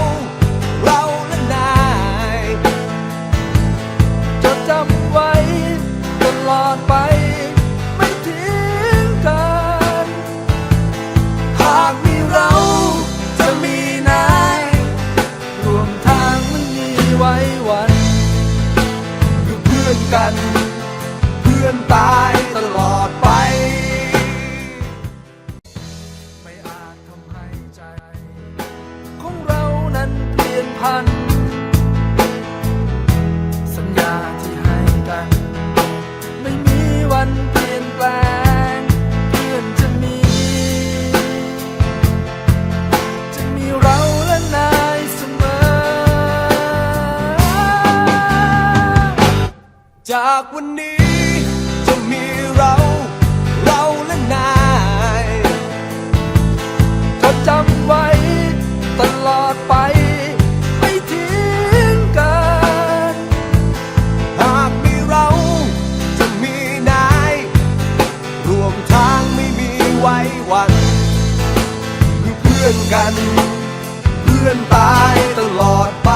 า กัน เพื่อนตายตลอดไป ไม่อาจทำให้ใจ ของเรานั้นเปลี่ยนพัน จากวันนี้จะมีเรา เราและนายจดจำไว้ตลอดไป ไม่ทิ้งกัน หากมีเราจะมีนาย รวมทางไม่มีไว้วันคือเพื่อนกัน เพื่อนตายตลอดไป